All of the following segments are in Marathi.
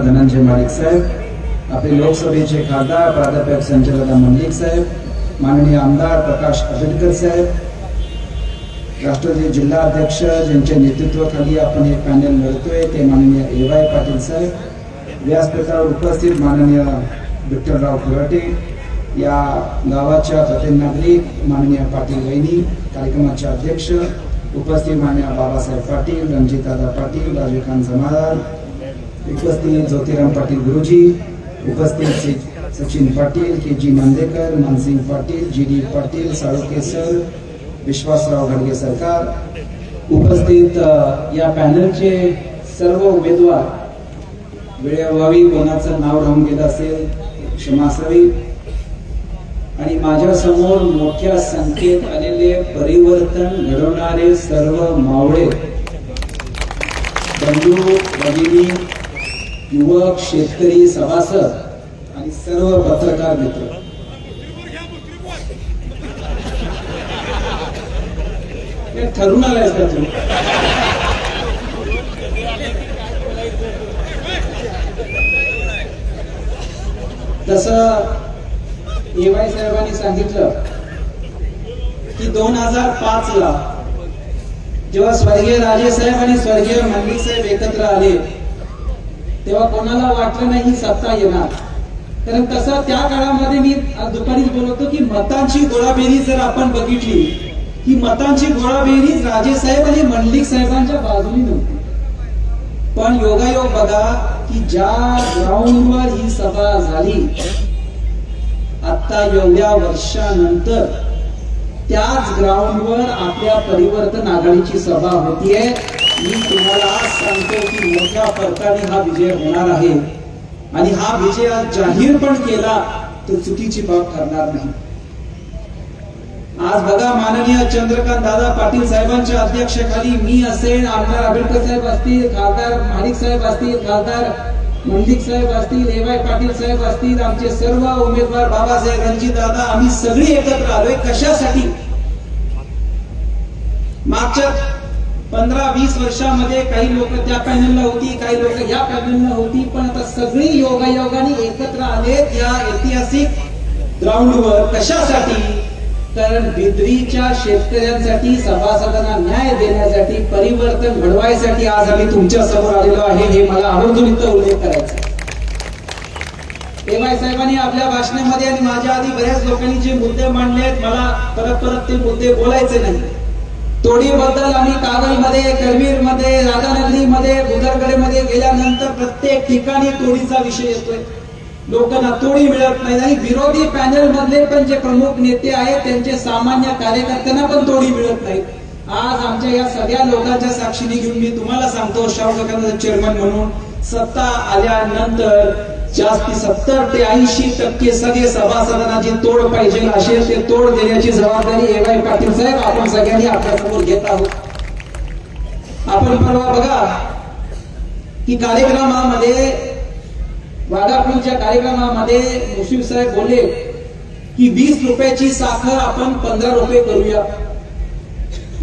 धनंजय माडिक साहेब आपले लोकसभेचे खासदार प्राध्यापक संचलता मंडलिक साहेब माननीय आमदार प्रकाश आंबेडकर साहेब राष्ट्रवादी जिल्हा अध्यक्ष ज्यांच्या नेतृत्वाखाली आपण हे पॅनल लढतोय ते माननीय ए वाय पाटील साहेब व्यासपीठावर उपस्थित माननीय विठ्ठलराव कुराटे या गावाच्या प्रत्येक नागरिक माननीय पाटील वहिनी कार्यक्रमाचे अध्यक्ष उपस्थित माननीय बाबासाहेब पाटील रणजितदादा पाटील राजकांत जमादार उपस्थित ज्योतिराम पाटील गुरुजी उपस्थित Sachin Patil K G Mandekar Mansing Patil G D Patil Salunke sir Vishwasrao घडगे सरकार उपस्थित या पॅनलचे सर्व उमेदवार वेळेअभावी कोणाचं नाव राहून गेलं असेल क्षमा असावी आणि माझ्यासमोर मोठ्या संख्येत आलेले परिवर्तन घडवणारे सर्व मावळे बंधू भगिनी युवक शेतकरी सभासद आणि सर्व पत्रकार मित्र. हे ठरून आलायस का तू? तस एवाय साहेबांनी सांगितलं की दोन हजार पाच ला जेव्हा स्वर्गीय राजे साहेब आणि स्वर्गीय मंदिर साहेब एकत्र आले तेव्हा कोणाला वाटलं नाही ही सत्ता येणार. कारण तसं त्या काळामध्ये मी दुपारीच बोलवतो की मतांची गोळाबेरी जर आपण बघितली की मतांची गोळाबेरी राजे साहेब आणि मंडलिक साहेबांच्या बाजूने नव्हती. पण योगायोग बघा की ज्या ग्राउंडवर ही सभा झाली आता एवढ्या वर्षानंतर त्याच ग्राउंडवर आपल्या परिवर्तन आघाडीची सभा होतीये. मी तुम्हाला आज सांगतो की मोठ्या फरकाने हा विजय होणार आहे. आणि हा विजय आज जाहीर पण केला तर चुकीची बाब ठरणार नाही. आज बघा माननीय चंद्रकांत दादा पाटील साहेबांच्या अध्यक्षतेखाली मी असेल आमदार आंबेडकर साहेब असतील खासदार माणिक साहेब असतील खासदार मंदिक साहेब असतील एवाय पाटील साहेब असतील आमचे सर्व उमेदवार बाबासाहेब रणजित दादा आम्ही सगळी एकत्र आलोय. कशासाठी? मागच्या पंधरा वीस वर्षामध्ये काही लोक त्या पॅनलला होती काही लोक या पॅनलला होती पण आता सगळी योगायोगाने एकत्र आलेत या ऐतिहासिक ग्राउंडवर कशासाठी? कारण बिद्रीच्या शेतकऱ्यांसाठी सभासदांना न्याय देण्यासाठी परिवर्तन घडवायसाठी आज आम्ही तुमच्यासमोर आलेलो आहे हे मला आवर्जून उल्लेख करायचा एवाय साहेबांनी आपल्या भाषणामध्ये आणि माझ्या आधी बऱ्याच लोकांनी जे मुद्दे मांडले आहेत मला परत परत ते मुद्दे बोलायचे नाही. तोडीबद्दल आम्ही कागलमध्ये करवीरमध्ये राधानगरीमध्ये बुदरगडमध्ये गेल्यानंतर प्रत्येक ठिकाणी तोडीचा विषय येतोय. लोकांना तोडी मिळत नाही आणि विरोधी पॅनल मधले पण जे प्रमुख नेते आहेत त्यांचे सामान्य कार्यकर्त्यांना पण तोडी मिळत नाही. आज आमच्या या सगळ्या लोकांच्या साक्षीने घेऊन मी तुम्हाला सांगतो शाहू चेअरमन म्हणून सत्ता आल्यानंतर जास्ती सत्तर ते ऐंशी टक्के सगळे सभासदांना तोड पाहिजे असेल ते तोड देण्याची जबाबदारी एवाय पाटील साहेब आपण सगळ्यांनी आपल्यासमोर घेत आहोत. आपण परवा बघा की कार्यक्रमामध्ये वाघापूरच्या कार्यक्रमामध्ये मुशीफ साहेब बोलले की वीस रुपयाची साखर आपण पंधरा रुपये करूया.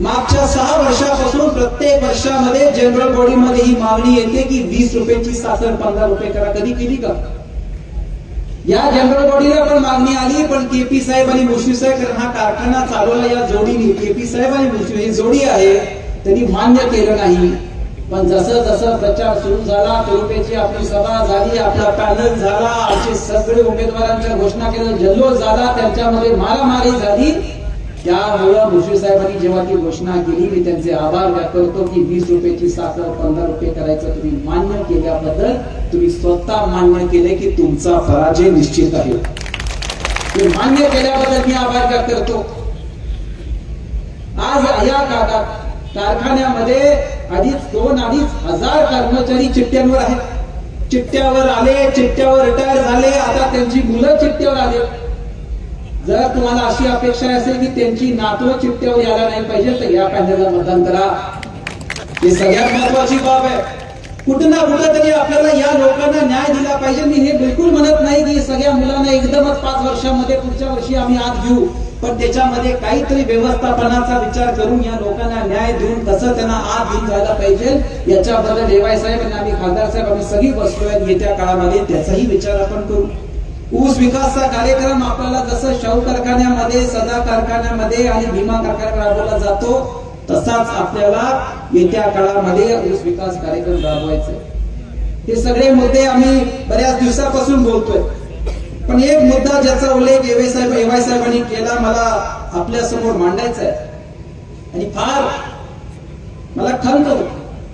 मागच्या सहा वर्षापासून प्रत्येक वर्षामध्ये जनरल बॉडीमध्ये ही मागणी येते की वीस रुपयाची साखर पंधरा रुपये करा. कधी केली का? या जनरल बॉडीला पण मागणी आली पण केपी साहेब आणि मुश्री साहेब कारण हा कारखाना चालवला या जोडीने. केपी साहेब आणि मुश्री ही जोडी आहे त्यांनी मान्य केलं नाही. पण जसं जसं प्रचार सुरू झाला तुरुपेची आपली सभा झाली आपला पॅनल झाला आमचे सगळे उमेदवारांच्या घोषणा केल्या जल्लोष झाला त्यांच्यामध्ये मारामारी झाली. त्यामुळं मुश्रीफ साहेबांनी जेव्हा ती घोषणा केली मी त्यांचे आभार व्यक्त करतो की वीस रुपयाची साखर पंधरा रुपये करायचं तुम्ही मान्य केल्याबद्दल तुम्ही स्वतः मान्य केले की तुमचा पराजय निश्चित आहे. ते मान्य केल्याबद्दल मी आभार व्यक्त करतो. आज या काळात कारखान्यामध्ये अडीच दोन अडीच हजार कर्मचारी चिठ्ठ्यांवर आहेत. चिठ्ठ्यावर आले चिठ्ठ्यावर रिटायर झाले आता त्यांची मुलं चिठ्ठ्यावर आले. जर तुम्हाला अशी अपेक्षा असेल की त्यांची नातवं चिठ्ठ्यावर यायला नाही पाहिजे तर या पॅनलला मतदान करा. ही सगळ्यात महत्वाची बाब आहे. कुठं ना कुठं तरी आपल्याला या लोकांना न्याय दिला पाहिजे. मी हे बिलकुल म्हणत नाही की सगळ्या मुलांना एकदमच पाच वर्षामध्ये पुढच्या वर्षी आम्ही आत घेऊ. पण त्याच्यामध्ये काहीतरी व्यवस्थापनाचा विचार करून या लोकांना न्याय देऊन कसं त्यांना आत घेऊन जायला पाहिजे याच्याबद्दल देवाय साहेब आणि आम्ही खासदार साहेब आम्ही सगळी बसलोय येत्या काळामध्ये त्याचाही विचार आपण करू. ऊस विकासचा कार्यक्रम आपल्याला जसं शाहू कारखान्यामध्ये सदा कारखान्यामध्ये आणि भीमा कारखान्यात राबवला जातो तसाच आपल्याला येत्या काळामध्ये ऊस विकास कार्यक्रम राबवायचा आहे. हे सगळे मुद्दे आम्ही बऱ्याच दिवसापासून बोलतोय. पण एक मुद्दा ज्याचा उल्लेख एवाय साहेब एवाय साहेबांनी केला मला आपल्यासमोर मांडायचा आहे आणि फार मला खंत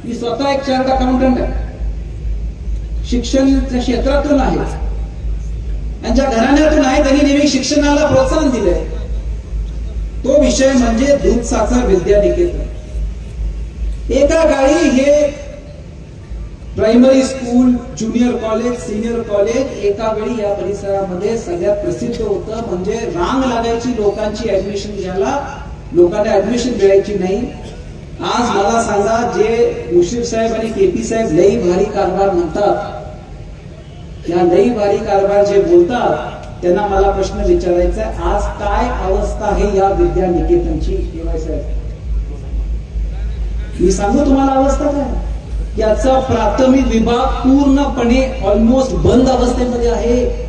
मी स्वतः एक चार्ट अकाउंटंट आहे. शिक्षण क्षेत्रातून आहे. त्यांच्या ज्या घराण्यातून आहे त्यांनी नेहमी शिक्षणाला प्रोत्साहन दिले तो विषय म्हणजे दूध साखर विद्या एका गाडी हे primary school junior college senior college एका वेळी या परिसरामध्ये सगळ्यात प्रसिद्ध होतं. म्हणजे रांग लागायची लोकांची ऍडमिशन घ्यायला. लोकांना ऍडमिशन मिळायची नाही. आज मला सांगा जे मुशीफ साहेब आणि केपी साहेब लई भारी कारभार म्हणतात या लई भारी कारभार जे बोलतात त्यांना मला प्रश्न विचारायचा आज काय अवस्था आहे या विद्या निकेतनची मी सांगू तुम्हाला अवस्था काय? याचा प्राथमिक विभाग पूर्णपणे ऑलमोस्ट बंद अवस्थेमध्ये आहे.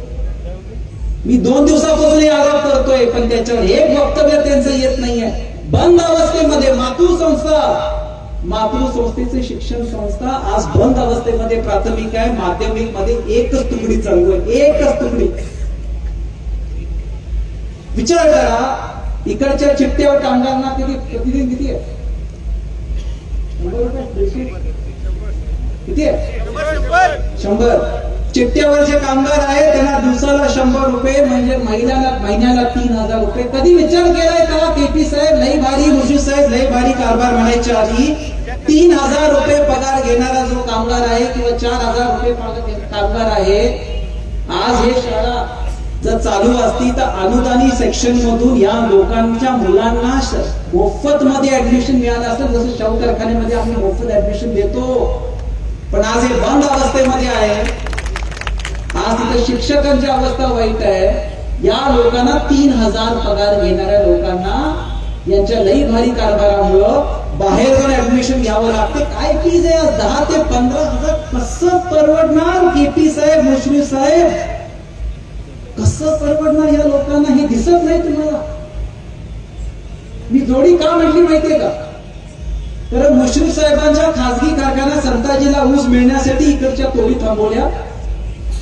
मी दोन दिवसापासून आरोप करतोय पण त्याच्यावर एक वक्तव्य त्यांचं येत नाहीये. बंद अवस्थेमध्ये मातृ संस्था मातृ संस्थेचे शिक्षण संस्था आज बंद अवस्थेमध्ये प्राथमिक आहे माध्यमिकमध्ये एकच तुकडी चालू आहे एकच तुकडी. विचार करा इकडच्या चिठ्ठ्यावर कामगारांना किती प्रतिदिन किती आहे. किती आहे? शंभर. चिट्ट्यावरचे कामगार आहे त्यांना दिवसाला शंभर रुपये म्हणजे महिन्याला महिन्याला तीन हजार रुपये. कधी विचार केलाय का? केपी साहेब लई भारी मुर्शिद साहेब लई भारी कारभार म्हणायच्या आधी तीन हजार रुपये पगार घेणारा जो कामगार आहे किंवा चार हजार रुपये कामगार आहे आज हे शाळा जर चालू असती तर अनुदानी सेक्शन मधून या लोकांच्या मुलांना मोफत मध्ये ऍडमिशन मिळालं असतं जसं शाहू कारखान्यामध्ये आम्ही मोफत ऍडमिशन देतो. पण आज हे बंद अवस्थेमध्ये आहे. आज तिथे शिक्षकांची अवस्था वाईट आहे. या लोकांना तीन हजार पगार घेणाऱ्या लोकांना यांच्या लई भारी कारभारामुळं बाहेर जाऊन ऍडमिशन घ्यावं लागते. काय फीज आहे? दहा ते पंधरा हजार कसं परवडणार? केपी साहेब मुश्रीफ साहेब? कसं परवडणार या लोकांना? हे दिसत नाही तुम्हाला? मी जोडी का म्हटली माहितीये का? तर मुश्रीफ साहेबांच्या खासगी कारखाना संताजीला ऊस मिळण्यासाठी इकडच्या तोडी थांबवल्या.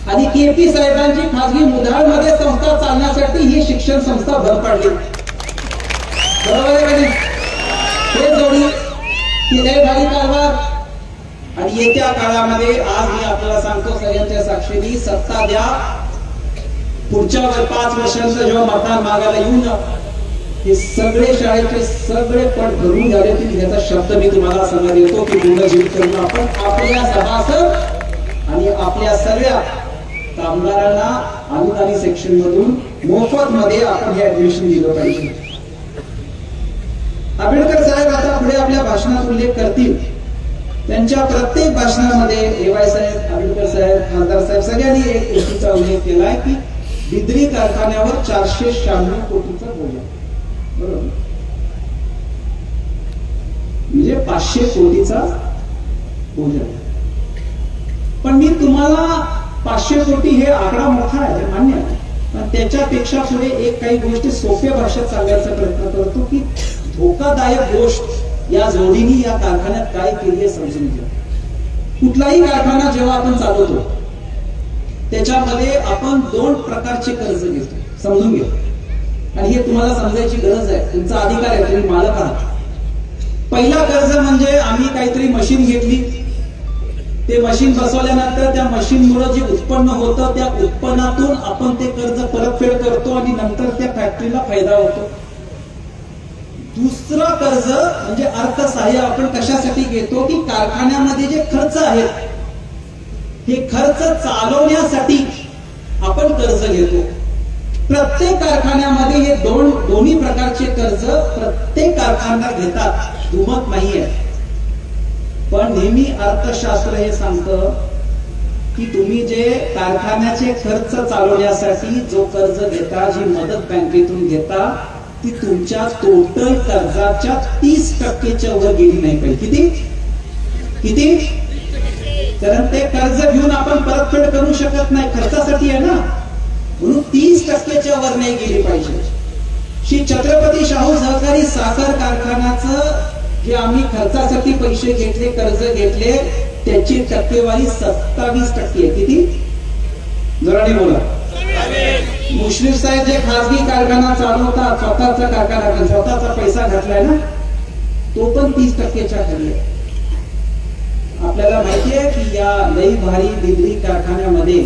आणि केपी साहेबांची खासगी मुधाळमध्ये संस्था चालण्यासाठी ही शिक्षण संस्था भर पाडली. बरोबर आहे हे जोडी भारी कारभार. आणि येत्या काळामध्ये आज मी आपल्याला सांगतो सगळ्यांच्या साक्षीने सत्ता द्या. पुढच्या वर पाच वर्षांचं जेव्हा मतदान मागायला येऊन हे सगळे शाळेचे सगळे पट भरून झाले की याचा शब्द मी तुम्हाला सांगत येतो की गुणजीत करून आपण. आपल्या सभासद आणि आपल्या सगळ्या कामगारांना अनुदानी सेक्शन मधून मोफत मध्ये आपण हे ऍडमिशन दिलं पाहिजे. आंबेडकर साहेब आता पुढे आपल्या भाषणात उल्लेख करतील. त्यांच्या प्रत्येक भाषणामध्ये एवाय साहेब आंबेडकर साहेब खासदार साहेब सगळ्यांनी एक गोष्टीचा उल्लेख केलाय की बिद्री कारखान्यावर चारशे शहाण्णव कोटीचा बोजा बरोबर? म्हणजे पाचशे कोटीचा बोजा पण मी तुम्हाला पाचशे कोटी हे आकडा मोठा आहे मान्य आहे. पण त्याच्यापेक्षा पुढे एक काही गोष्टी सोप्या भाषेत सांगायचा प्रयत्न करतो की धोकादायक गोष्ट या जोडीने या कारखान्यात काय केली आहे समजून घ्या. कुठलाही कारखाना जेव्हा आपण चालवतो त्याच्यामध्ये आपण दोन प्रकारचे कर्ज घेतो. समजून घ्या. आणि हे तुम्हाला समजायची गरज आहे. तुमचा अधिकार आहे तुम्ही मालक आहात. पहिला कर्ज म्हणजे आम्ही काहीतरी मशीन घेतली ते मशीन बसवल्यानंतर त्या मशीन मुळे जे उत्पन्न होतं त्या उत्पन्नातून आपण ते कर्ज परतफेड करतो आणि नंतर त्या फॅक्टरीला फायदा होतो. दुसरं कर्ज म्हणजे अर्थसहाय्य आपण कशासाठी घेतो? की कारखान्यामध्ये जे खर्च आहेत हे खर्च चालवण्यासाठी आपण कर्ज घेतो. प्रत्येक कारखान्यामध्ये हे दोन दोन्ही प्रकारचे कर्ज प्रत्येक कारखानदार घेतात. दुमत आहे पण नेहमी अर्थशास्त्र हे सांगतं की तुम्ही जे कारखान्याचे खर्च चालवण्यासाठी जो कर्ज घेता जी मदत बँकेतून घेता ती तुमच्या टोटल कर्जाच्या तीस टक्केच्या वर गेली नाही पाहिजे. किती? किती? कारण ते कर्ज घेऊन आपण परतफेड करू शकत नाही. खर्चासाठी आहे ना. म्हणून तीस टक्केच्या वर नाही गेली पाहिजे. श्री छत्रपती शाहू सहकारी साखर कारखान्याचं जे आम्ही खर्चासाठी पैसे घेतले कर्ज घेतले त्याची टक्केवारी सत्तावीस टक्के आहे. किती? जोराने बोला. मुश्रीफ साहेब जे खासगी कारखाना चालवतात स्वतःचा कारखाना स्वतःचा पैसा घातलाय ना? तो पण तीस टक्केच्या खाली आहे. आपल्याला माहितीये की या लई भारी दिल्ली कारखान्यामध्ये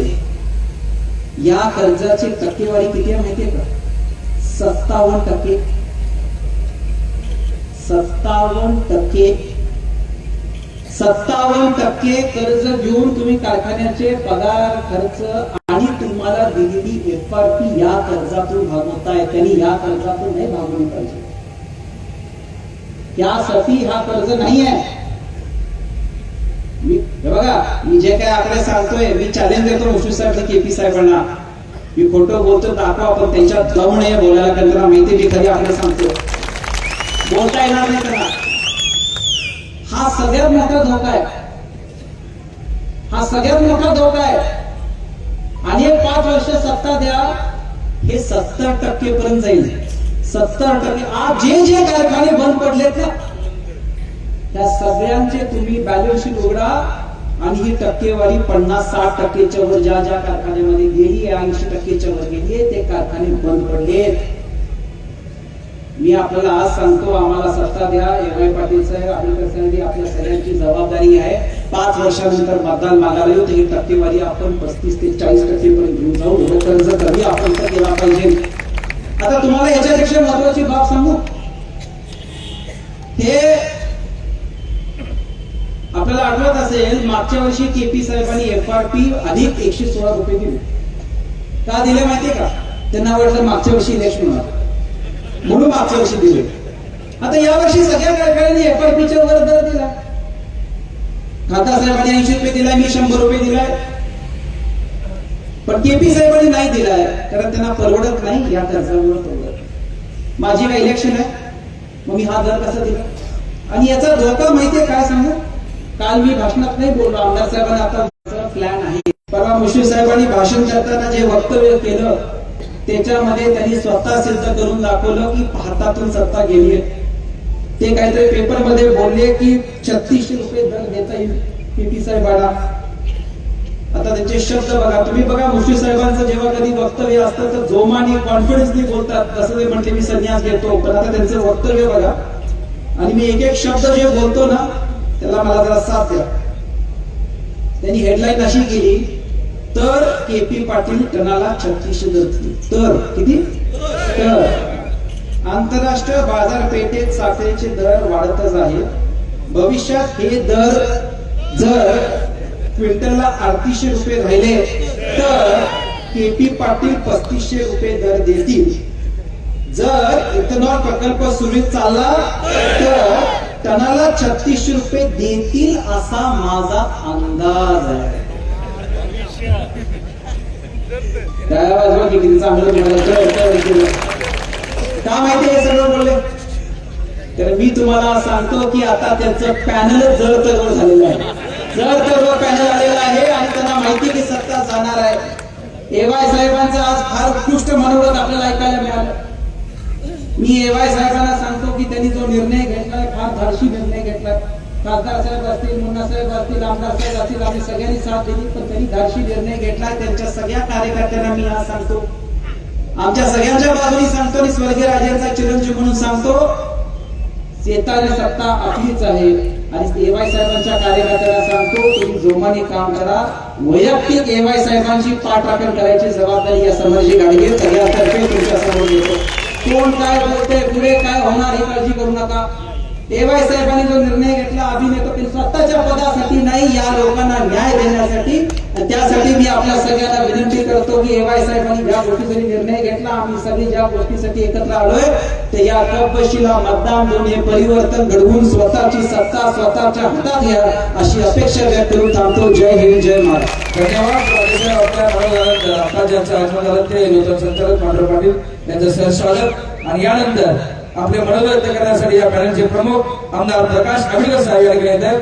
या कर्जाची टक्केवारी किती आहे माहितीये का? सत्तावन्न टक्के. सत्तावन्न टक्के. सत्तावन्न टक्के कर्ज घेऊन तुम्ही कारखान्याचे पगार खर्च आणि तुम्हाला दिलेली एफ आर पी या कर्जातून भागवताय. त्यांनी या कर्जातून नाही भागवली पाहिजे त्यासाठी हा कर्ज नाही आहे मी बघा मी जे काय आकडे सांगतोय मी चॅलेंज देतो मुश्रीफ साहेब केपी साहेबांना. मी खोटं बोलतो दाखवा आपण त्यांच्या दम नाही आहे बोलायला कारण त्यांना माहिती मी खरी आकडे सांगतो बोलता येणार नाही त्यांना हा सगळ्यात मोठा धोका आहे. हा सगळ्यात मोठा धोका आहे. आणि हे पाच वर्ष सत्ता द्या हे सत्तर टक्के पर्यंत जाईल. सत्तर टक्के. आज जे जे कारखाने बंद पडलेत ना त्या सगळ्यांचे तुम्ही बॅलन्स शीट उघडा आणि ही टक्केवारी पन्नास साठ टक्केच्या वर ज्या ज्या कारखान्यामध्ये गेली ऐंशी टक्केच्या वर गेली ते कारखाने बंद पडलेत. मी आपल्याला आज सांगतो आम्हाला सत्ता द्या. एम आय पाटील साहेब आंबेडकर साहेब आपल्या सगळ्यांची जबाबदारी आहे. पाच वर्षानंतर मतदान मागायला येऊ ही टक्केवारी आपण पस्तीस ते चाळीस टक्केपर्यंत घेऊन जाऊ. एवढं कर्ज कधी आपण तर केला पाहिजे. आता तुम्हाला याच्यापेक्षा महत्वाची बाब सांगू? हे आपल्याला आठवत असेल मागच्या वर्षी केपी साहेबांनी एफ आर पी अधिक एकशे सोळा रुपये दिले. का दिले माहितीये का? त्यांना वाटलं मागच्या वर्षी इलेक्शन होणार. म्हणून मागच्या वर्षी दिले. आता यावर्षी सगळ्या कारखान्यांनी एफ आर वर दर दिला. खासदार साहेबांनी ऐंशी रुपये दिलाय मी शंभर रुपये दिलाय. पण केपी साहेबांनी नाही दिलाय कारण त्यांना परवडत नाही या कर्जामुळे परवडत माझी काय इलेक्शन आहे मग मी हा दर कसा दिला? आणि याचा धोका माहितीये काय सांगा? काल मी भाषणात नाही बोललो आमदार साहेबांना आता प्लॅन आहे. परवा मुश्रीफ साहेबांनी भाषण करताना जे वक्तव्य केलं त्याच्यामध्ये त्यांनी स्वतः सिद्ध करून दाखवलं की भारतातून सत्ता गेली ते काहीतरी पेपरमध्ये बोलले की छत्तीसशे रुपये दर देता येईल पीपी साहेब आता त्यांचे शब्द बघा तुम्ही बघा मुश्रीफ साहेबांचं जेव्हा कधी वक्तव्य असतं तर जोमाने कॉन्फिडन्सली बोलतात. तसं ते म्हणते मी संन्यास घेतो. पण आता त्यांचं वक्तव्य बघा. आणि मी एक एक शब्द जे बोलतो ना त्याला मला जरा साथ द्या. त्यांनी हेडलाईन अशी केली तर केपी पाटील टनाला छत्तीसशे धरतील तर किती? तर आंतरराष्ट्रीय बाजारपेठेत साखरेचे दर वाढतच आहेत. भविष्यात हे दर जर क्विंटलला अडतीसशे रुपये राहिले तर केपी पाटील पस्तीसशे रुपये दर देतील. जर इथेनॉल प्रकल्प सुरू चालला तर टनाला छत्तीसशे रुपये देतील असा माझा अंदाज आहे. त्या बाजूला किती चांगलं का माहिती हे सगळं बोलले? तर मी तुम्हाला सांगतो की आता त्यांचं पॅनल जळ तर झालेलं आहे. जळ तर पॅनल आलेलं आहे आणि त्यांना माहिती की सत्ता जाणार आहे. एवाय साहेबांचं आज फार उत्कृष्ट मनोगत आपल्याला ऐकायला मिळालं. मी एवाय साहेबांना सांगतो की त्यांनी जो निर्णय घेतलाय फार धाडशी निर्णय घेतलाय खासदार साहेब असतील मुन्ना साहेब असतील आमदार साहेब असतील आम्ही सगळ्यांनी साथ दिली पण त्यांनी धाडशी निर्णय घेतला त्यांच्या सगळ्या कार्यकर्त्यांना मी आज सांगतो. आमच्या सगळ्यांच्या बाजूनी सांगतो आणि स्वर्गीय राजांचा चिरंजीव म्हणून सांगतो येताना सत्ता आपलीच आहे. आणि एवाय साहेबांच्या कार्यकर्त्याला सांगतो तुम्ही जोमाने काम करा वैयक्तिक एवाय साहेबांची पाठराखण करायची जबाबदारी या समाजाची गाडी सगळ्यातर्फे तुमच्यासमोर येतो. कोण काय बोलते पुढे काय होणार ही काळजी करू नका. एवाय साहेबांनी जो निर्णय घेतला अभिनेतो स्वतःच्या पदासाठी नाही या लोकांना न्याय देण्यासाठी. त्यासाठी मी आपल्या सगळ्यांना विनंती करतो की एवाय साहेबांनी ज्या गोष्टीसाठी निर्णय घेतला आम्ही सगळे ज्या गोष्टीसाठी एकत्र आलोय तर या कपशीला मतदान देऊन हे परिवर्तन घडवून स्वतःची सत्ता स्वतःच्या हातात घ्या अशी अपेक्षा व्यक्त करून थांबतो. जय हिंद जय महाराज धन्यवाद. आपल्या आगमन झालं ते नूतन संचालक पांढरे पाटील यांचं सहस्वागत आणि यानंतर आपले मनोव्यक्त करण्यासाठी या पॅनलचे प्रमुख आमदार प्रकाश आंबेडकर साहेब या ठिकाणी आहेत.